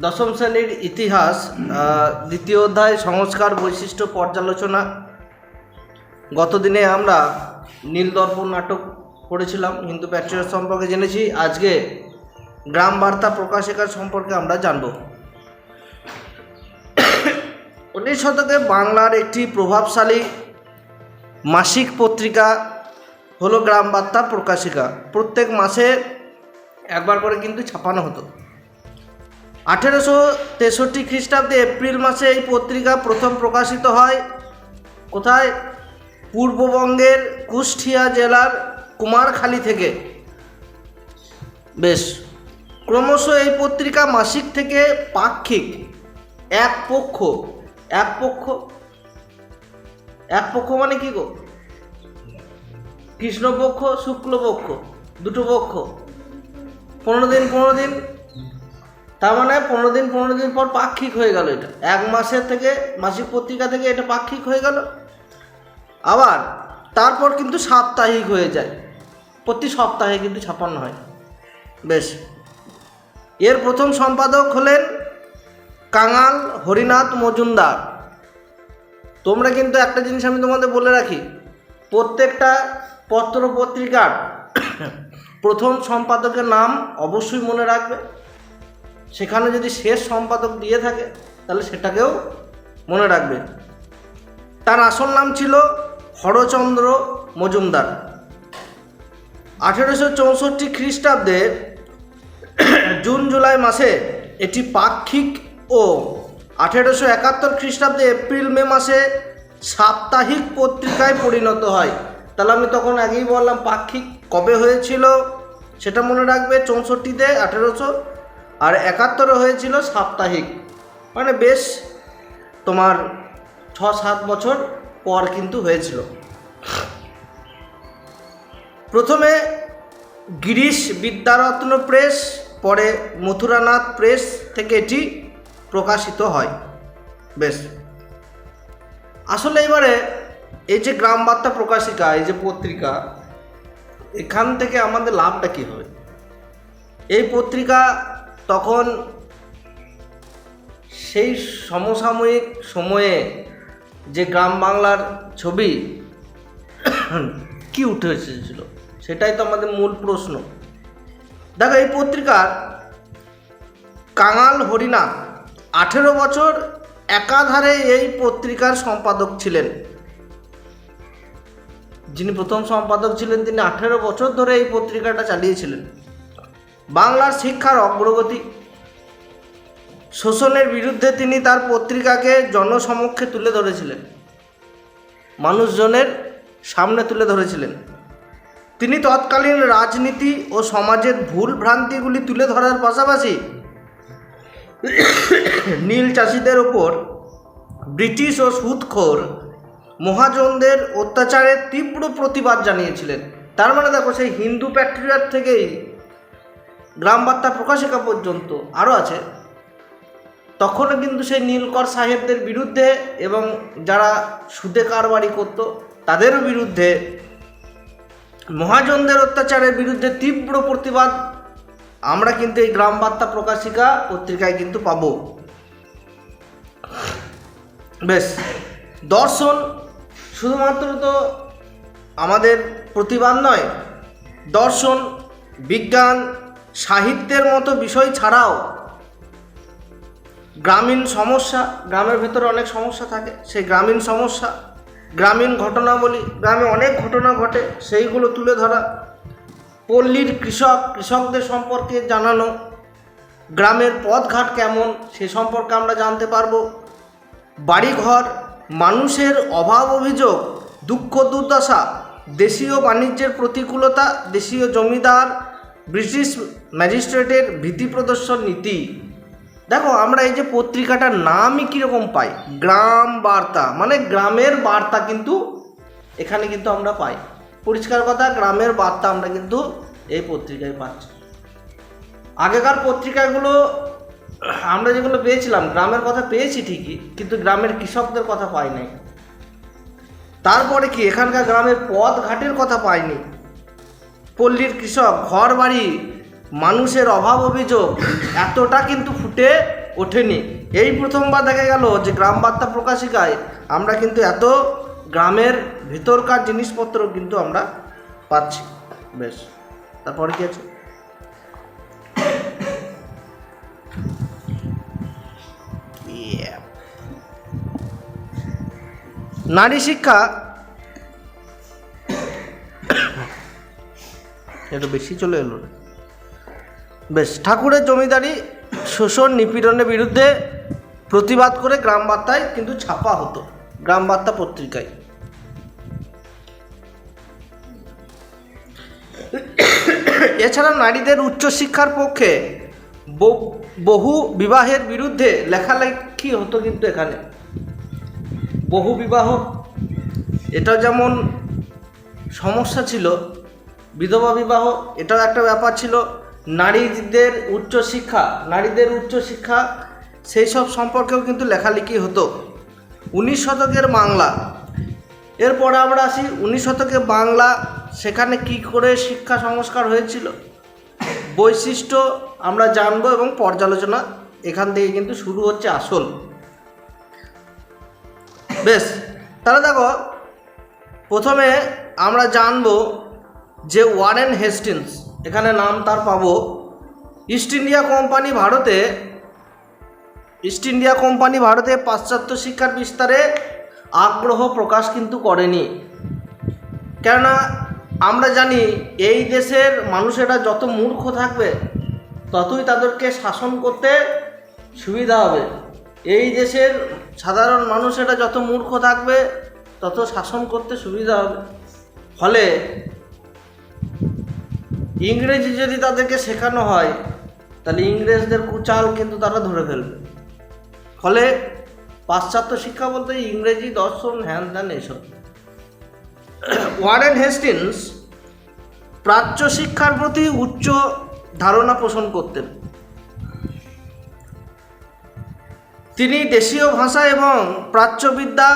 দশম শ্রেণির ইতিহাস দ্বিতীয় অধ্যায় সংস্কার বৈশিষ্ট্য পর্যালোচনা। গতদিনে আমরা নীলদর্পণ নাটক পড়েছিলাম, হিন্দু প্যাট্রিয়ট সম্পর্কে জেনেছি। আজকে গ্রাম বার্তা প্রকাশিকার সম্পর্কে আমরা জানব। উনিশ শতকে বাংলার একটি প্রভাবশালী মাসিক পত্রিকা হলো গ্রাম বার্তা প্রকাশিকা। প্রত্যেক মাসে একবার করে কিন্তু ছাপানো হতো। আঠেরোশো তেষট্টি খ্রিস্টাব্দে এপ্রিল মাসে এই পত্রিকা প্রথম প্রকাশিত হয়। কোথায়? পূর্ববঙ্গের কুষ্টিয়া জেলার কুমারখালী থেকে। বেশ, ক্রমশ এই পত্রিকা মাসিক থেকে পাক্ষিক। এক পক্ষ এক পক্ষ এক পক্ষ মানে কি গো? কৃষ্ণপক্ষ, শুক্লপক্ষ, দুটো পক্ষ। পনেরো দিন পনেরো দিন। তার মানে পনেরো দিন পনেরো দিন পর পাক্ষিক হয়ে গেল এটা। এক মাসের থেকে, মাসিক পত্রিকা থেকে এটা পাক্ষিক হয়ে গেল। আবার তারপর কিন্তু সাপ্তাহিক হয়ে যায়। প্রতি সপ্তাহে কিন্তু ছাপানো হয়। বেশ। এর প্রথম সম্পাদক হলেন কাঙাল হরিনাথ মজুমদার। তোমরা কিন্তু একটা জিনিস আমি তোমাদের বলে রাখি, প্রত্যেকটা পত্র পত্রিকার প্রথম সম্পাদকের নাম অবশ্যই মনে রাখবে। সেখানে যদি শেষ সম্পাদক দিয়ে থাকে, তাহলে সেটাকেও মনে রাখবে। তার আসল নাম ছিল হরচন্দ্র মজুমদার। আঠেরোশো চৌষট্টি খ্রিস্টাব্দে জুন জুলাই মাসে এটি পাক্ষিক ও আঠেরোশো একাত্তর খ্রিস্টাব্দে এপ্রিল মে মাসে সাপ্তাহিক পত্রিকায় পরিণত হয়। তাহলে আমি তখন আগেই বললাম পাক্ষিক কবে হয়েছিল, সেটা মনে রাখবে চৌষট্টিতে আঠেরোশো একাত্তরে হয়েছিল সাপ্তাহিক। মানে বেশ তোমার ছ সাত বছর পর কিন্তু হয়েছিল। প্রথমে গিরিশ বিদ্যারত্ন প্রেস, পরে মথুরানাথ প্রেস থেকে এটি প্রকাশিত হয়। বেশ। আসলে এবারে এই যে গ্রাম বার্তা প্রকাশিকা, এই যে পত্রিকা, এখান থেকে আমাদের লাভটা কী হবে? এই পত্রিকা তখন সেই সমসাময়িক সময়ে যে গ্রাম বাংলার ছবি কি উঠে এসেছিল, সেটাই তো আমাদের মূল প্রশ্ন। দেখো, এই পত্রিকার কাঙাল হরিনাথ আঠেরো বছর একাধারে এই পত্রিকার সম্পাদক ছিলেন। যিনি প্রথম সম্পাদক ছিলেন, তিনি আঠেরো বছর ধরে এই পত্রিকাটা চালিয়েছিলেন। বাংলার শিক্ষার অগ্রগতি। শোষণের বিরুদ্ধে তিনি তার পত্রিকাকে জনসমক্ষে তুলে ধরেছিলেন। মানুষজনের সামনে তুলে ধরেছিলেন। তিনি তৎকালীন রাজনীতি ও সমাজের ভুল ভ্রান্তিগুলি তুলে ধরার পাশাপাশি নীল চাষিদের ওপর ব্রিটিশ ও সুদখোর মহাজনদের অত্যাচারের তীব্র প্রতিবাদ জানিয়েছিলেন। তার মানে দেখো, সেই হিন্দু প্যাট্রিয়ার থেকেই গ্রাম বার্তা প্রকাশিকা পর্যন্ত আরও আছে। তখনও কিন্তু সেই নীলকর সাহেবদের বিরুদ্ধে এবং যারা সুদে কারবারি করত, তাদেরও বিরুদ্ধে মহাজনদের অত্যাচারের বিরুদ্ধে তীব্র প্রতিবাদ আমরা কিন্তু এই গ্রাম বার্তা প্রকাশিকা পত্রিকায় কিন্তু পাবো। বেশ, দর্শন শুধুমাত্র তো আমাদের প্রতিবাদ নয়, দর্শন, বিজ্ঞান সাহিত্যের মতো বিষয় ছাড়াও গ্রামীণ সমস্যা, গ্রামের ভেতরে অনেক সমস্যা থাকে। সেই গ্রামীণ সমস্যা, গ্রামীণ ঘটনাবলী, গ্রামে অনেক ঘটনা ঘটে, সেইগুলো তুলে ধরা, পল্লীর কৃষক, কৃষকদের সম্পর্কে জানানো, গ্রামের পথঘাট কেমন, সে সম্পর্কে আমরা জানতে পারব। বাড়িঘর, মানুষের অভাব অভিযোগ, দুঃখ দুর্দশা, দেশীয় বাণিজ্যের প্রতিকূলতা, দেশীয় জমিদার ব্রিটিশ ম্যাজিস্ট্রেটের ভীতি প্রদর্শন নীতি। দেখো, আমরা এই যে পত্রিকাটার নামই কীরকম পাই? গ্রাম বার্তা। মানে গ্রামের বার্তা কিন্তু এখানে কিন্তু আমরা পাই। পরিষ্কার কথা, গ্রামের বার্তা আমরা কিন্তু এই পত্রিকায় পাচ্ছি। আগেকার পত্রিকাগুলো, আমরা যেগুলো পেয়েছিলাম, গ্রামের কথা পেয়েছি ঠিকই, কিন্তু গ্রামের কৃষকদের কথা পাই নাই। তারপরে কি, এখানকার গ্রামের পথ ঘাটের কথা পাইনি? পল্লীর কৃষক ঘর বাড়ি মানুষের অভাব অভিযোগ, এতটা কিন্তু ফুটে ওঠেনি। এই প্রথমবার দেখা গেল যে গ্রাম বার্তা প্রকাশিকায় আমরা কিন্তু এত গ্রামের ভিতরকার জিনিসপত্র কিন্তু আমরা পাচ্ছি। বেশ, তারপরে কি আছে? নারী শিক্ষা একটু বেশি চলে এলো। বেশ, ঠাকুরের জমিদারি শোষণ নিপীড়নের বিরুদ্ধে প্রতিবাদ করে গ্রাম বার্তায় কিন্তু ছাপা হতো গ্রাম বার্তা পত্রিকায় এছাড়া নারীদের উচ্চশিক্ষার পক্ষে বহু বিবাহের বিরুদ্ধে লেখালেখি হতো কিন্তু এখানে বহু বিবাহ, এটা যেমন সমস্যা ছিল বিধবা বিবাহ, এটাও একটা ব্যাপার ছিল। নারীদের উচ্চশিক্ষা নারীদের উচ্চশিক্ষা সেই সব সম্পর্কেও কিন্তু লেখালেখি হতো। উনিশ শতকের বাংলা। এরপরে আমরা আসি, উনিশ শতকে বাংলা, সেখানে কি করে শিক্ষা সংস্কার হয়েছিল? বৈশিষ্ট্য আমরা জানব এবং পর্যালোচনা এখান থেকে কিন্তু শুরু হচ্ছে আসল। বেশ, তাহলে দেখো, প্রথমে আমরা জানব যে ওয়ারেন হেস্টিংস এখানে নাম তার পাবো, ইস্ট ইন্ডিয়া কোম্পানি ভারতে, ইস্ট ইন্ডিয়া কোম্পানি ভারতে পাশ্চাত্য শিক্ষার বিস্তারে আগ্রহ প্রকাশ কিন্তু করেনি। কেননা, আমরা জানি এই দেশের মানুষেরা যত মূর্খ থাকবে, ততই তাদেরকে শাসন করতে সুবিধা হবে। এই দেশের সাধারণ মানুষেরা যত মূর্খ থাকবে, তত শাসন করতে সুবিধা হবে। ফলে ইংরেজি যদি তাদেরকে শেখানো হয়, তাহলে ইংরেজদের কুচাল কিন্তু তারা ধরে ফেলবে। ফলে পাশ্চাত্য শিক্ষা বলতে ইংরেজি, দর্শন হ্যান ত্যান এইসব। ওয়ারেন হেস্টিন্স প্রাচ্য শিক্ষার প্রতি উচ্চ ধারণা পোষণ করতেন। তিনি দেশীয় ভাষা এবং প্রাচ্যবিদ্যা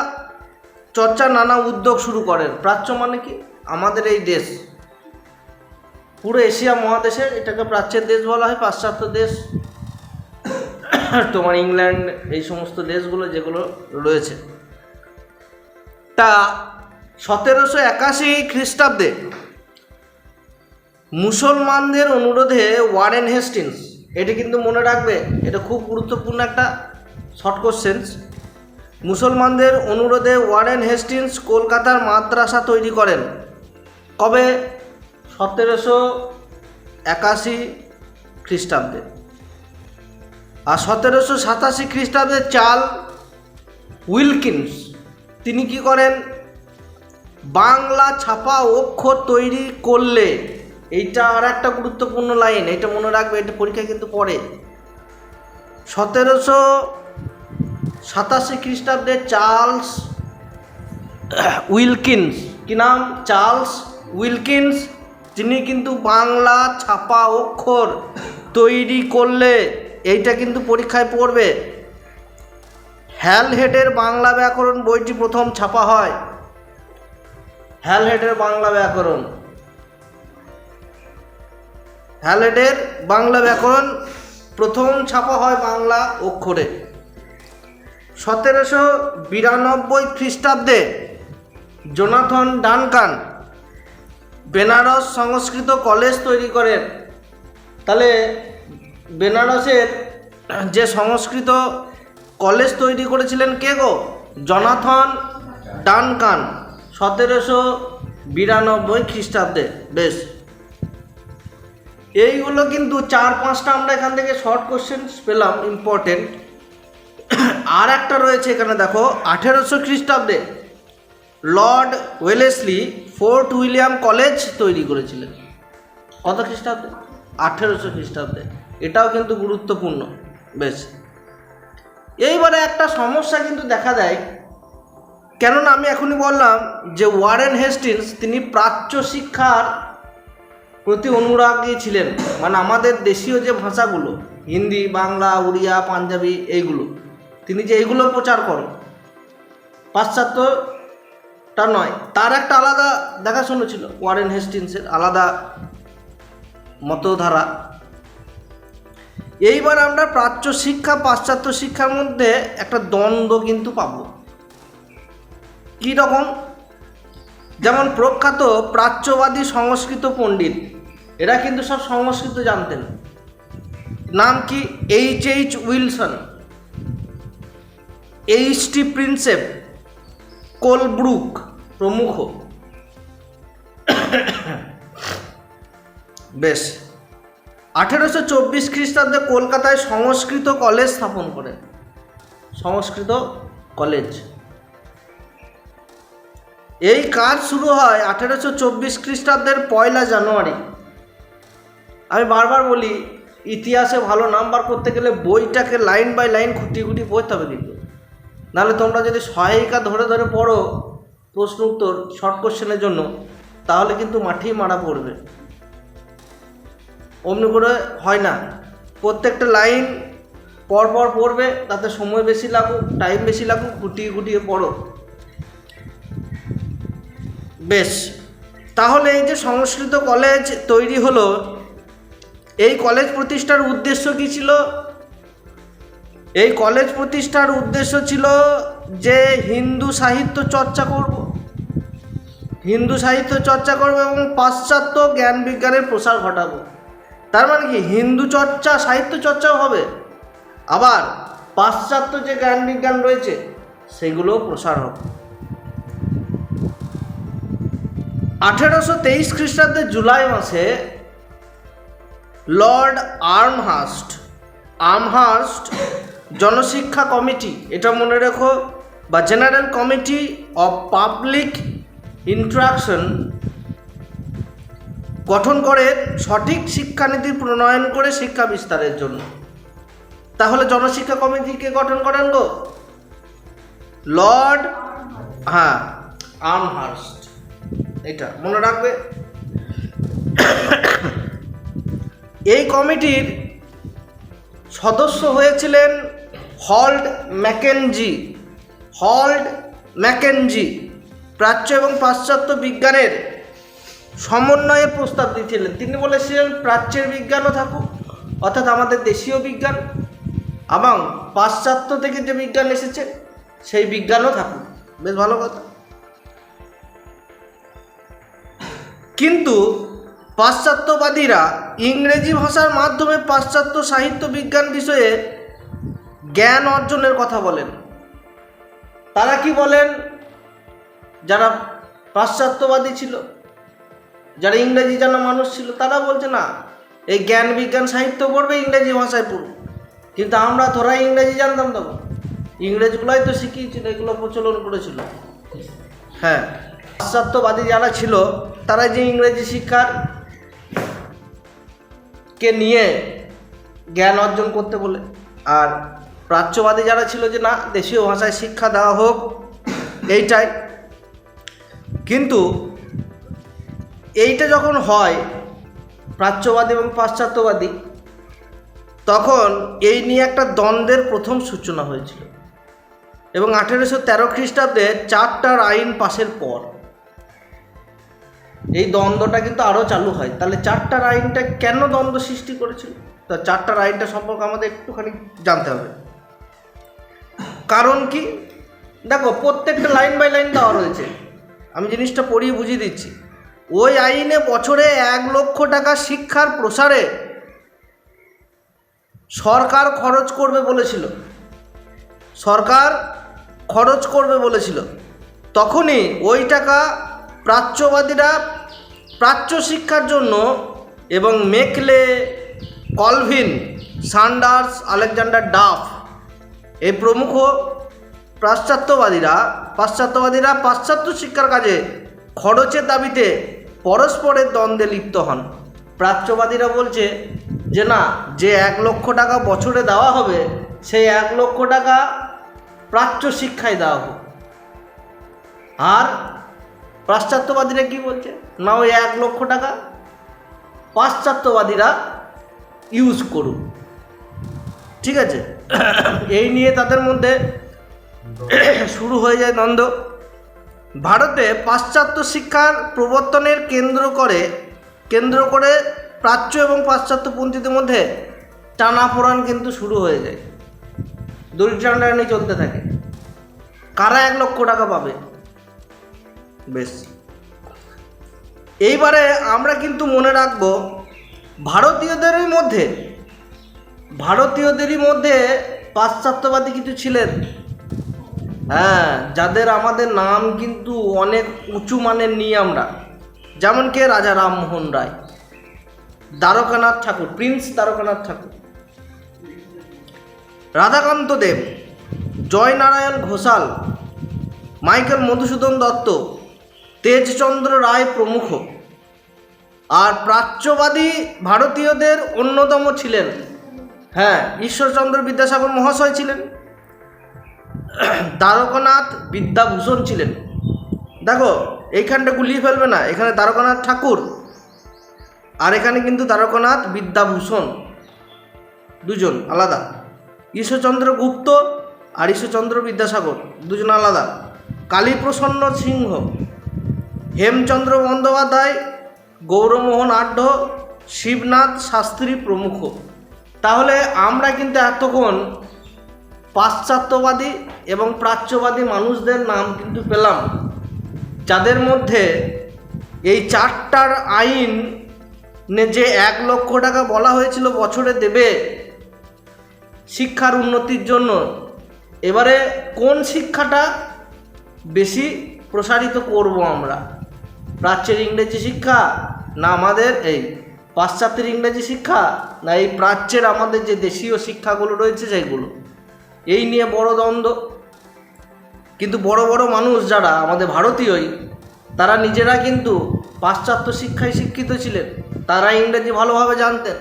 চর্চার নানা উদ্যোগ শুরু করেন। প্রাচ্য মানে কি? আমাদের এই দেশ। পুরো এশিয়া মহাদেশের এটাকে প্রাচ্যের দেশ বলা হয়, পাশ্চাত্য দেশ, তোমার ইংল্যান্ড, এই সমস্ত দেশগুলো যেগুলো রয়েছে। তা সতেরোশো একাশি খ্রিস্টাব্দে মুসলমানদের অনুরোধে ওয়ারেন হেস্টিন্স এটি কিন্তু মনে রাখবে, এটা খুব গুরুত্বপূর্ণ একটা শর্ট কোশ্চেন্স মুসলমানদের অনুরোধে ওয়ারেন হেস্টিন্স কলকাতার মাদ্রাসা তৈরি করেন। কবে? সতেরোশো একাশি খ্রিস্টাব্দে। আর সতেরোশো সাতাশি খ্রিস্টাব্দে চাল উইলকিন্স, তিনি কি করেন? বাংলা ছাপা অক্ষর তৈরি করলে, এইটা আর একটা গুরুত্বপূর্ণ লাইন এটা মনে রাখবে এটা পরীক্ষায় কিন্তু পড়ে। সতেরোশো সাতাশি খ্রিস্টাব্দে চার্লস উইলকিন্স, কি নাম? চার্লস উইলকিন্স তিনি কিন্তু বাংলা ছাপা অক্ষর তৈরি করলে এইটা কিন্তু পরীক্ষায় পড়বে। হ্যালহেডের বাংলা ব্যাকরণ বইটি প্রথম ছাপা হয়। হ্যালহেডের বাংলা ব্যাকরণ। হ্যালহেডের বাংলা ব্যাকরণ প্রথম ছাপা হয় বাংলা অক্ষরে। সতেরোশো বিরানব্বই খ্রিস্টাব্দে Jonathan Duncan Benares Sanskrit college তৈরি করেন। তাহলে বেনারসের যে সংস্কৃত কলেজ তৈরি করেছিলেন কে গো? জনাথন ডানকান, সতেরোশো বিরানব্বই খ্রিস্টাব্দে। বেশ। এইগুলো কিন্তু চার পাঁচটা আমরা এখান থেকে শর্ট কোশ্চেন পেলাম ইম্পর্টেন্ট আর একটা রয়েছে এখানে দেখো, আঠেরোশো খ্রিস্টাব্দে। Lord Wellesley Fort William College তৈরি করেছিলেন। কত খ্রিস্টাব্দে? আঠেরোশো খ্রিস্টাব্দে। এটাও কিন্তু গুরুত্বপূর্ণ। বেশ। এইবারে একটা সমস্যা কিন্তু দেখা দেয়। কেননা আমি এখনই বললাম যে ওয়ারেন হেস্টিংস তিনি প্রাচ্য শিক্ষার প্রতি অনুরাগী ছিলেন। মানে আমাদের দেশীয় যে ভাষাগুলো, হিন্দি, বাংলা, উড়িয়া, পাঞ্জাবি, এইগুলো, তিনি যে এইগুলো প্রচার করেন। পাশ্চাত্যটা নয়। তার একটা আলাদা দেখাশোনা ছিল, ওয়ারেন হেস্টিন্সের আলাদা মতধারা। এইবার আমরা প্রাচ্য শিক্ষা, পাশ্চাত্য শিক্ষার মধ্যে একটা দ্বন্দ্ব কিন্তু পাব। রকম? যেমন প্রখ্যাত প্রাচ্যবাদী সংস্কৃত পণ্ডিত, এরা কিন্তু সব সংস্কৃত জানতেন। নাম কি? H H Wilson. H T Prinsep. Colebrooke প্রমুখ। বেশ। আঠেরোশো চব্বিশ খ্রিস্টাব্দে কলকাতায় সংস্কৃত কলেজ স্থাপন করেন সংস্কৃত কলেজ। এই কাজ শুরু হয় আঠেরোশো চব্বিশ খ্রিস্টাব্দের পয়লা জানুয়ারি। আমি বারবার বলি, ইতিহাসে ভালো নাম্বার করতে গেলে বইটাকে লাইন বাই লাইন খুঁটিয়ে খুঁটিয়ে পড়তে হবে কিন্তু। নাহলে তোমরা যদি সহায়িকা ধরে ধরে পড়ো প্রশ্ন উত্তর শর্ট কোশ্চেনের জন্য, তাহলে কিন্তু মাঠেই মারা পড়বে। অমনি করে হয় না। প্রত্যেকটা লাইন পর পর পড়বে, তাতে সময় বেশি লাগুক টাইম বেশি লাগুক, গুটিয়ে গুটিয়ে পড়ো। বেশ। তাহলে এই যে সংস্কৃত কলেজ তৈরি হলো, এই কলেজ প্রতিষ্ঠার উদ্দেশ্য কী ছিল? এই কলেজ প্রতিষ্ঠার উদ্দেশ্য ছিল যে হিন্দু সাহিত্য চর্চা করব। হিন্দু সাহিত্য চর্চা করব এবং পাশ্চাত্য জ্ঞান বিজ্ঞানের প্রসার ঘটাবো। তার মানে কি? হিন্দু চর্চা, সাহিত্য চর্চাও হবে। আবার পাশ্চাত্য যে জ্ঞান বিজ্ঞান রয়েছে, সেগুলোও প্রসার হবে। আঠেরোশো তেইশ খ্রিস্টাব্দের জুলাই মাসে লর্ড আর্মহাস্ট আর্মহাস্ট জনশিক্ষা কমিটি, এটা মনে রেখো, বা General Committee of Public Instruction গঠন করে সঠিক শিক্ষানীতি প্রণয়ন করে শিক্ষা বিস্তারের জন্য। তাহলে জনশিক্ষা কমিটিকে গঠন করেন গো? লর্ড হ্যাঁ আর্মহার্স্ট এটা মনে রাখবে। এই কমিটির সদস্য হয়েছিলেন হল্ড ম্যাকেনজি হল্ড ম্যাকেনজি প্রাচ্য এবং পাশ্চাত্য বিজ্ঞানের সমন্বয়ের প্রস্তাব দিয়েছিলেন। তিনি বলেছিলেন, প্রাচ্যের বিজ্ঞানও থাকুক, অর্থাৎ আমাদের দেশীয় বিজ্ঞান এবং পাশ্চাত্য থেকে যে বিজ্ঞান এসেছে, সেই বিজ্ঞানও থাকুক। বেশ ভালো কথা। কিন্তু পাশ্চাত্যবাদীরা ইংরেজি ভাষার মাধ্যমে পাশ্চাত্য সাহিত্য বিজ্ঞান বিষয়ে জ্ঞান অর্জনের কথা বলেন। তারা কি বলেন? যারা পাশ্চাত্যবাদী ছিল, যারা ইংরেজি জানা মানুষ ছিল, তারা বলছে, না, এই জ্ঞান, বিজ্ঞান, সাহিত্য পড়বে ইংরেজি ভাষায় পড়বে। কিন্তু আমরা তোরা ইংরেজি জানতাম তখন। ইংরেজগুলোই তো শিখিয়েছিল, এগুলো প্রচলন করেছিল। হ্যাঁ পাশ্চাত্যবাদী যারা ছিল তারা যে ইংরেজি শিক্ষার কে নিয়ে জ্ঞান অর্জন করতে বলে। আর প্রাচ্যবাদী যারা ছিল যে না, দেশীয় ভাষায় শিক্ষা দেওয়া হোক, এইটাই। কিন্তু এইটা যখন হয়, প্রাচ্যবাদী এবং পাশ্চাত্যবাদী, তখন এই নিয়ে একটা দ্বন্দ্বের প্রথম সূচনা হয়েছিল। এবং আঠেরোশো তেরো খ্রিস্টাব্দে চারটার আইন পাশের পর, এই দ্বন্দ্বটা কিন্তু আরও চালু হয়। তাহলে চারটার আইনটা কেন দ্বন্দ্ব সৃষ্টি করেছিল? তা চারটার আইনটা সম্পর্কে আমাদের একটুখানি জানতে হবে। কারণ কি? দেখো, প্রত্যেকটা লাইন বাই লাইন দেওয়া রয়েছে। আমি জিনিসটা পড়িয়ে বুঝিয়ে দিচ্ছি। ওই আইনে বছরে এক লক্ষ টাকা শিক্ষার প্রসারে সরকার খরচ করবে বলেছিল। সরকার খরচ করবে বলেছিল। তখনই ওই টাকা প্রাচ্যবাদীরা প্রাচ্য শিক্ষার জন্য এবং Macaulay, Colvin, Sanders, Alexander Duff এই প্রমুখ পাশ্চাত্যবাদীরা পাশ্চাত্যবাদীরা পাশ্চাত্য শিক্ষার কাজে খরচের দাবিতে পরস্পরের দ্বন্দ্বে লিপ্ত হন। প্রাচ্যবাদীরা বলছে যে না, যে এক লক্ষ টাকা বছরে দেওয়া হবে, সেই এক লক্ষ টাকা প্রাচ্য শিক্ষায় দেওয়া হোক। আর পাশ্চাত্যবাদীরা কি বলছে? না, ওই এক লক্ষ টাকা পাশ্চাত্যবাদীরা ইউজ করুক। ঠিক আছে? এই নিয়ে তাদের মধ্যে শুরু হয়ে যায় দ্বন্দ্ব। ভারতে পাশ্চাত্য শিক্ষার প্রবর্তনের কেন্দ্র করে কেন্দ্র করে প্রাচ্য এবং পাশ্চাত্যপন্থীদের মধ্যে টানাপোড়ান কিন্তু শুরু হয়ে যায়। টানাটানি চলতে থাকে। কারা এক লক্ষ টাকা পাবে? বেশ। এইবারে আমরা কিন্তু মনে রাখব, ভারতীয়দেরই মধ্যে ভারতীয়দেরই মধ্যে পাশ্চাত্যবাদী কিছু ছিলেন। হ্যাঁ যাদের আমাদের নাম কিন্তু অনেক উঁচু মানের নিই আমরা। যেমন কে? রাজা রামমোহন রায়, দ্বারকানাথ ঠাকুর, প্রিন্স দ্বারকানাথ ঠাকুর, রাধাকান্ত দেব, জয়নারায়ণ ঘোষাল, মাইকেল মধুসূদন দত্ত, তেজচন্দ্র রায় প্রমুখ। আর প্রাচ্যবাদী ভারতীয়দের অন্যতম ছিলেন হ্যাঁ ঈশ্বরচন্দ্র বিদ্যাসাগর মহাশয় ছিলেন। দ্বারকানাথ বিদ্যাভূষণ ছিলেন। দেখো, এইখানটা গুলিয়ে ফেলবে না, এখানে দ্বারকানাথ ঠাকুর আর এখানে কিন্তু দ্বারকানাথ বিদ্যাভূষণ দুজন আলাদা। ঈশ্বরচন্দ্র গুপ্ত আর ঈশ্বরচন্দ্র বিদ্যাসাগর দুজন আলাদা। কালীপ্রসন্ন সিংহ, হেমচন্দ্র বন্দ্যোপাধ্যায়, গৌরমোহন আঢ্য শিবনাথ শাস্ত্রী প্রমুখ। তাহলে আমরা কিন্তু এতক্ষণ পাশ্চাত্যবাদী এবং প্রাচ্যবাদী মানুষদের নাম কিন্তু পেলাম, যাদের মধ্যে এই চারটার আইন যে এক লক্ষ টাকা বলা হয়েছিল বছরে দেবে শিক্ষার উন্নতির জন্য, এবারে কোন শিক্ষাটা বেশি প্রসারিত করব আমরা? প্রাচ্যের ইংরেজি শিক্ষা না আমাদের এই? পাশ্চাত্যের ইংরেজি শিক্ষা না এই প্রাচ্যের আমাদের যে দেশীয় শিক্ষাগুলো রয়েছে সেইগুলো এই নিয়ে বড় দ্বন্দ্ব। কিন্তু বড় বড় মানুষ যারা আমাদের ভারতীয়ই, তারা নিজেরা কিন্তু পাশ্চাত্য শিক্ষায় শিক্ষিত ছিলেন। তারা ইংরেজি ভালোভাবে জানতেন।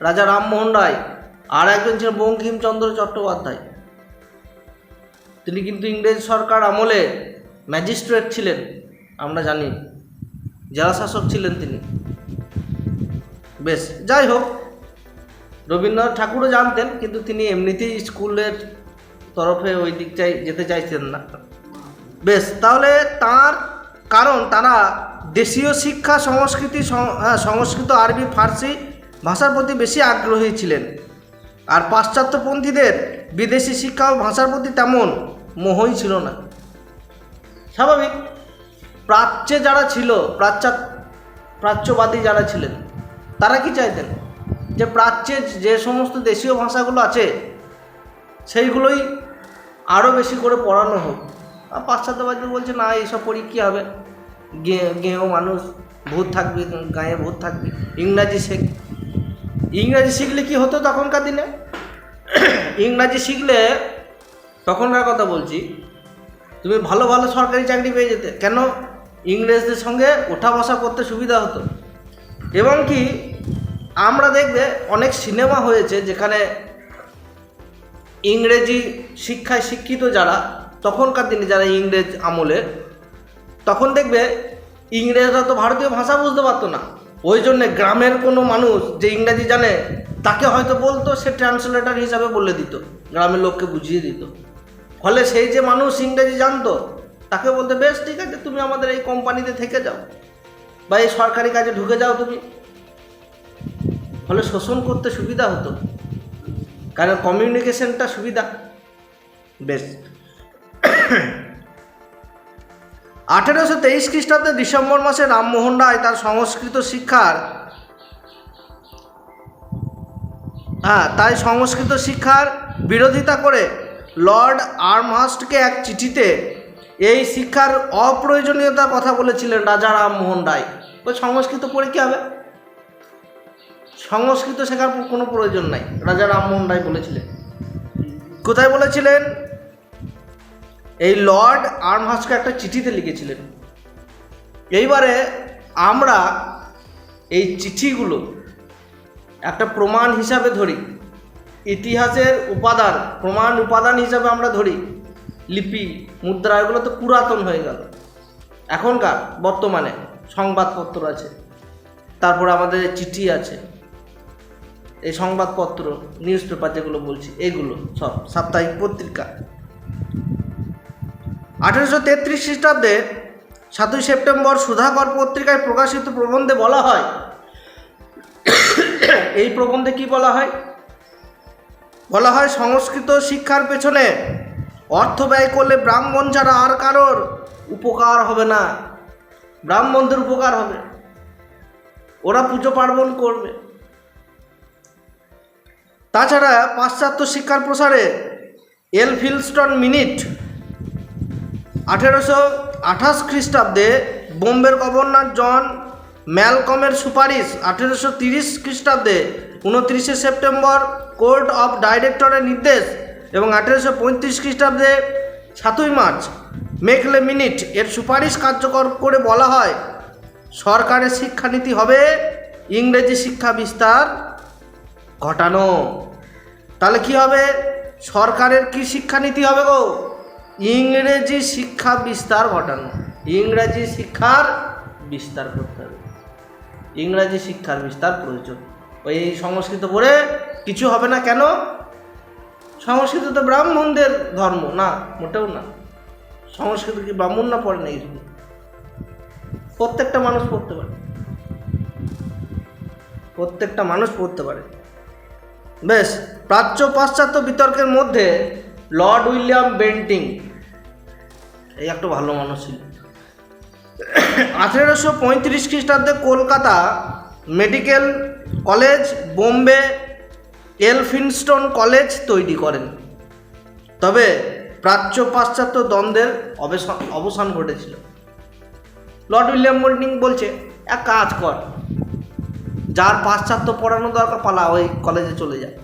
রাজা রামমোহন রায় আর একজন ছিলেন বঙ্কিমচন্দ্র চট্টোপাধ্যায়। তিনি কিন্তু ইংরেজ সরকার আমলে ম্যাজিস্ট্রেট ছিলেন, আমরা জানি। জেলা শাসক ছিলেন তিনি। বেশ যাই হোক রবীন্দ্রনাথ ঠাকুরও জানতেন কিন্তু তিনি এমনিতেই স্কুলের তরফে ওই দিক চাই যেতে চাইছেন না। বেশ তাহলে তার কারণ তারা দেশীয় শিক্ষা সংস্কৃতি হ্যাঁ, সংস্কৃত আরবি ফার্সি ভাষার প্রতি বেশি আগ্রহী ছিলেন। আর পাশ্চাত্যপন্থীদের বিদেশি শিক্ষা ও ভাষার প্রতি তেমন মোহই ছিল না। স্বাভাবিক প্রাচ্যে যারা ছিল প্রাচ্যা প্রাচ্যবাদী যারা ছিলেন তারা কি চাইতেন? যে প্রাচ্যে যে সমস্ত দেশীয় ভাষাগুলো আছে, সেইগুলোই আরও বেশি করে পড়ানো হোক। আর পাশ্চাত্যবাদী বলছে, না, এইসব পড়ি কী হবে? গে গেঁয়ো মানুষ, ভূত থাকবে, গায়ে ভূত থাকবে, ইংরাজি শেখ ইংরাজি শিখলে কি হতো তখনকার দিনে? ইংরাজি শিখলে তখনকার কথা বলছি, তুমি ভালো ভালো সরকারি চাকরি পেয়ে যেতে। কেন? ইংরেজদের সঙ্গে ওঠা বসা করতে সুবিধা হতো। এবং কি আমরা দেখবে অনেক সিনেমা হয়েছে যেখানে ইংরেজি শিক্ষায় শিক্ষিত যারা, তখনকার দিনে যারা ইংরেজ আমলে, তখন দেখবে ইংরেজরা তো ভারতীয় ভাষা বুঝতে পারতো না। ওই জন্যে গ্রামের কোনো মানুষ যে ইংরাজি জানে, তাকে হয়তো বলতো, সে ট্রান্সলেটর হিসাবে বলে দিত, গ্রামের লোককে বুঝিয়ে দিত। ফলে সেই যে মানুষ ইংরেজি জানতো, তাকে বলতে, বেশ, ঠিক আছে, তুমি আমাদের এই কোম্পানিতে থেকে যাও, বা এই সরকারি কাজে ঢুকে যাও তুমি। ফলে শোষণ করতে সুবিধা হতো। কারণ কমিউনিকেশনটা সুবিধা। বেশ। আঠেরোশো তেইশ খ্রিস্টাব্দে ডিসেম্বর মাসে রামমোহন রায় তার সংস্কৃত শিক্ষার হ্যাঁ তাই সংস্কৃত শিক্ষার বিরোধিতা করে লর্ড আর্মহাস্টকে এক চিঠিতে এই শিক্ষার অপ্রয়োজনীয়তার কথা বলেছিলেন রাজা রামমোহন রায়। ওই সংস্কৃত পড়ে কী হবে? সংস্কৃত শেখার কোনো প্রয়োজন নাই। রাজা রামমোহন রায় বলেছিলেন। কোথায় বলেছিলেন? এই লর্ড আর্মহাসকে একটা চিঠিতে লিখেছিলেন। এইবারে আমরা এই চিঠিগুলো একটা প্রমাণ হিসাবে ধরি। ইতিহাসের উপাদান, প্রমাণ উপাদান হিসাবে আমরা ধরি। লিপি, মুদ্রা, এগুলো তো পুরাতন হয়ে গেল। এখনকার, বর্তমানে সংবাদপত্র আছে। তারপর আমাদের চিঠি আছে। এই সংবাদপত্র নিউজ পেপার যেগুলো বলছি, এগুলো সব সাপ্তাহিক পত্রিকা। আঠেরোশো তেত্রিশ খ্রিস্টাব্দে সাতই সেপ্টেম্বর সুধাকর পত্রিকায় প্রকাশিত প্রবন্ধে বলা হয়, এই প্রবন্ধে কি বলা হয়? বলা হয়, সংস্কৃত শিক্ষার পেছনে অর্থ ব্যয় করলে ব্রাহ্মণ ছাড়া আর কারোর উপকার হবে না। ব্রাহ্মণদের উপকার হবে। ওরা পুজো পার্বণ করবে। তাছাড়া পাশ্চাত্য শিক্ষার প্রসারে এল ফিলস্টন মিনিট আঠেরোশো আঠাশ খ্রিস্টাব্দে বোম্বের গভর্নর জন ম্যালকমের সুপারিশ আঠেরোশো তিরিশ খ্রিস্টাব্দে উনত্রিশে সেপ্টেম্বর কোর্ট অফ ডাইরেক্টরের নির্দেশ এবং আঠেরোশো পঁয়ত্রিশ খ্রিস্টাব্দে সাতই মার্চ মেকলে মিনিট এর সুপারিশ কার্যকর করে বলা হয়। সরকারের শিক্ষানীতি হবে ইংরেজি শিক্ষা বিস্তার ঘটানো। তাহলে কি হবে? সরকারের কি শিক্ষানীতি হবে গো? ইংরেজি শিক্ষা বিস্তার ঘটানো। ইংরেজি শিক্ষার বিস্তার করতে হবে। ইংরাজি শিক্ষার বিস্তার প্রয়োজন। ওই সংস্কৃত পড়ে কিছু হবে না কেন? সংস্কৃত তো ব্রাহ্মণদের ধর্ম। না, মোটেও না। সংস্কৃত কি ব্রাহ্মণ না পড়ে না স্কুলে প্রত্যেকটা মানুষ পড়তে পারে। প্রত্যেকটা মানুষ পড়তে পারে। বেশ, প্রাচ্য পাশ্চাত্য বিতর্কের মধ্যে লর্ড উইলিয়াম বেন্টিং, এই একটা ভালো মানুষ ছিল। আঠেরোশো পঁয়ত্রিশ খ্রিস্টাব্দে Kolkata medical college, Bombay, Elphinstone college তৈরি করেন। তবে প্রাচ্য পাশ্চাত্য দ্বন্দ্বের অবসান অবসান ঘটেছিল। লর্ড উইলিয়াম বেন্টিং বলছে, এক কাজ কর যার পাশ্চাত্য পড়ানো দরকার, পালা, ওই কলেজে চলে যায়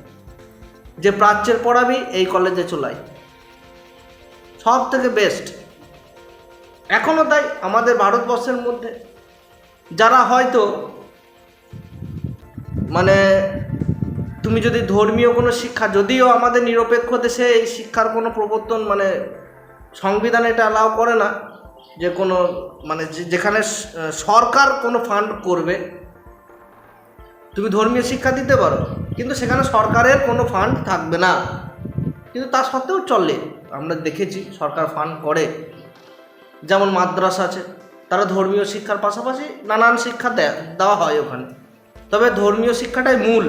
যে প্রাচ্যের পড়াবি, এই কলেজে চলাই সব থেকে বেস্ট এখনও তাই আমাদের ভারতবর্ষের মধ্যে। যারা হয়তো মানে তুমি যদি ধর্মীয় কোনো শিক্ষা, যদিও আমাদের নিরপেক্ষ দেশে এই শিক্ষার কোনো প্রবর্তন মানে সংবিধান এটা অ্যালাউ করে না, যে কোনো মানে যেখানে সরকার কোনো ফান্ড করবে তুমি ধর্মীয় শিক্ষা দিতে পারো, কিন্তু সেখানে সরকারের কোনো ফান্ড থাকবে না। কিন্তু তা সত্ত্বেও চলে। আমরা দেখেছি সরকার ফান্ড করে। যেমন মাদ্রাসা আছে, তারা ধর্মীয় শিক্ষার পাশাপাশি নানান শিক্ষা দেওয়া হয় ওখানে। তবে ধর্মীয় শিক্ষাটাই মূল,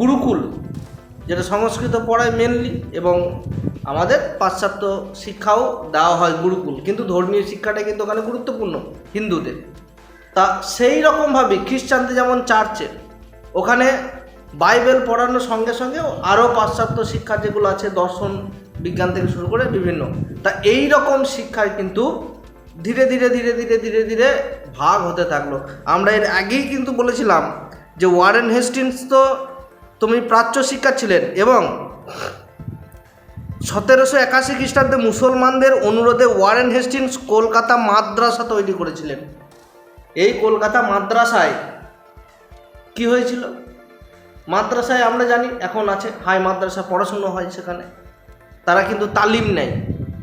গুরুকুল, যেটা সংস্কৃত পড়ায় মেনলি এবং আমাদের পাশ্চাত্য শিক্ষাও দেওয়া হয় গুরুকুল। কিন্তু ধর্মীয় শিক্ষাটা কিন্তু ওখানে গুরুত্বপূর্ণ, হিন্দুদের। তা সেই রকমভাবে খ্রিস্টানদের যেমন চার্চে, ওখানে বাইবেল পড়ানোর সঙ্গে সঙ্গে আরও পাশ্চাত্য শিক্ষা যেগুলো আছে, দর্শন, বিজ্ঞান থেকে শুরু করে বিভিন্ন। তা এই রকম শিক্ষায় কিন্তু ধীরে ধীরে ধীরে ধীরে ধীরে ধীরে ভাগ হতে থাকল। আমরা এর আগেই কিন্তু বলেছিলাম যে ওয়ারেন হেস্টিংস তো তুমি প্রাচ্য শিক্ষা ছিলেন এবং সতেরোশো একাশি খ্রিস্টাব্দে মুসলমানদের অনুরোধে ওয়ারেন হেস্টিন্স কলকাতা মাদ্রাসা তৈরি করেছিলেন। এই কলকাতা মাদ্রাসায় কি হয়েছিল? মাদ্রাসায় আমরা জানি, এখন আছে, হাই মাদ্রাসা পড়াশুনো হয় সেখানে। তারা কিন্তু তালিম নেয়।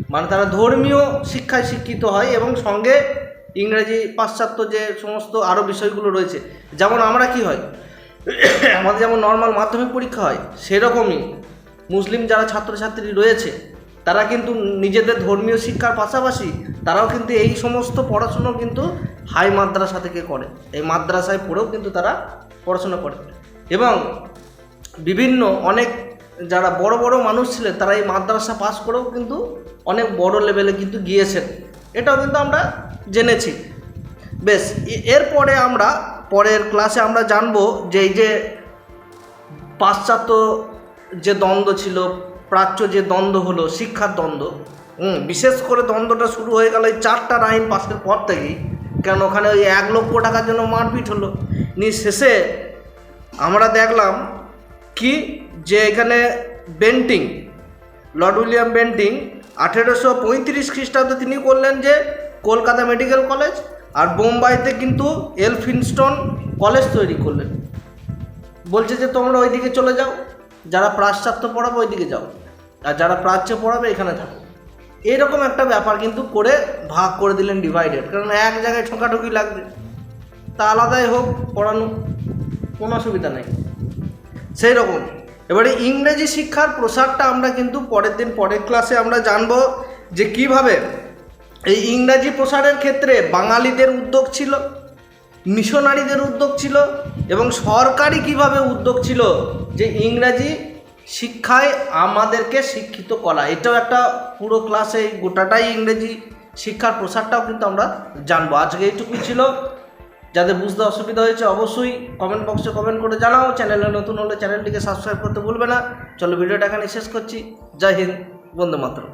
মানে তারা ধর্মীয় শিক্ষায় শিক্ষিত হয় এবং সঙ্গে ইংরেজি পাশ্চাত্য যে সমস্ত আরও বিষয়গুলো রয়েছে, যেমন আমরা কি হয়, আমাদের যেমন নর্মাল মাধ্যমিক পরীক্ষা হয়, সেরকমই মুসলিম যারা ছাত্রছাত্রী রয়েছে তারা কিন্তু নিজেদের ধর্মীয় শিক্ষার পাশাপাশি তারাও কিন্তু এই সমস্ত পড়াশুনো কিন্তু হাই মাদ্রাসা থেকে করে। এই মাদ্রাসায় পড়েও কিন্তু তারা পড়াশোনা করে। এবং বিভিন্ন অনেক যারা বড় বড় মানুষ ছিলেন, তারা এই মাদ্রাসা পাস করেও কিন্তু অনেক বড় লেভেলে কিন্তু গিয়েছেন। এটাও কিন্তু আমরা জেনেছি। বেশ এরপরে আমরা পরের ক্লাসে আমরা জানব যে এই যে পাশ্চাত্য যে দ্বন্দ্ব ছিল প্রাচ্য যে দ্বন্দ্ব হলো শিক্ষার দ্বন্দ্ব হুম, বিশেষ করে দ্বন্দ্বটা শুরু হয়ে গেল এই চারটা আইন পাশের পর থেকেই। কেন ওখানে ওই এক লক্ষ টাকার জন্য মারপিট হলো? নিয়ে শেষে আমরা দেখলাম কি যে এখানে বেন্টিং লর্ড উইলিয়াম বেন্টিং আঠেরোশো পঁয়ত্রিশ খ্রিস্টাব্দে তিনি করলেন যে কলকাতা মেডিকেল কলেজ আর বোম্বাইতে কিন্তু এলফিনস্টোন কলেজ তৈরি করলেন। বলছে যে তোমরা ওইদিকে চলে যাও। যারা পাশ্চাত্য পড়াবে ওই দিকে যাও। আর যারা প্রাচ্য পড়াবে এখানে থাকো। এরকম একটা ব্যাপার কিন্তু করে ভাগ করে দিলেন ডিভাইডেড কারণ এক জায়গায় ঠোকাঠুকি লাগবে। তা আলাদাই হোক, পড়ানো কোনো অসুবিধা নেই। সেই রকম এবারে ইংরেজি শিক্ষার প্রসারটা আমরা কিন্তু পরের দিন, পরের ক্লাসে আমরা জানব যে কীভাবে এই ইংরাজি প্রসারের ক্ষেত্রে বাঙালিদের উদ্যোগ ছিল, মিশনারিদের উদ্যোগ ছিল এবং সরকারি কীভাবে উদ্যোগ ছিল যে ইংরাজি শিক্ষায় আমাদেরকে শিক্ষিত করা, এটাও একটা পুরো ক্লাসে গোটাটাই ইংরেজি শিক্ষার প্রসারটাও কিন্তু আমরা জানব। আজকে এইটুকুই ছিল। যাদের বুঝতে অসুবিধা হয়েছে অবশ্যই কমেন্ট বক্সে কমেন্ট করে জানাও। চ্যানেলে নতুন হলে চ্যানেলটিকে সাবস্ক্রাইব করতে ভুলবে না। চলো ভিডিওটা এখানে শেষ করছি। জয় হিন্দ, বন্দে মাতরম।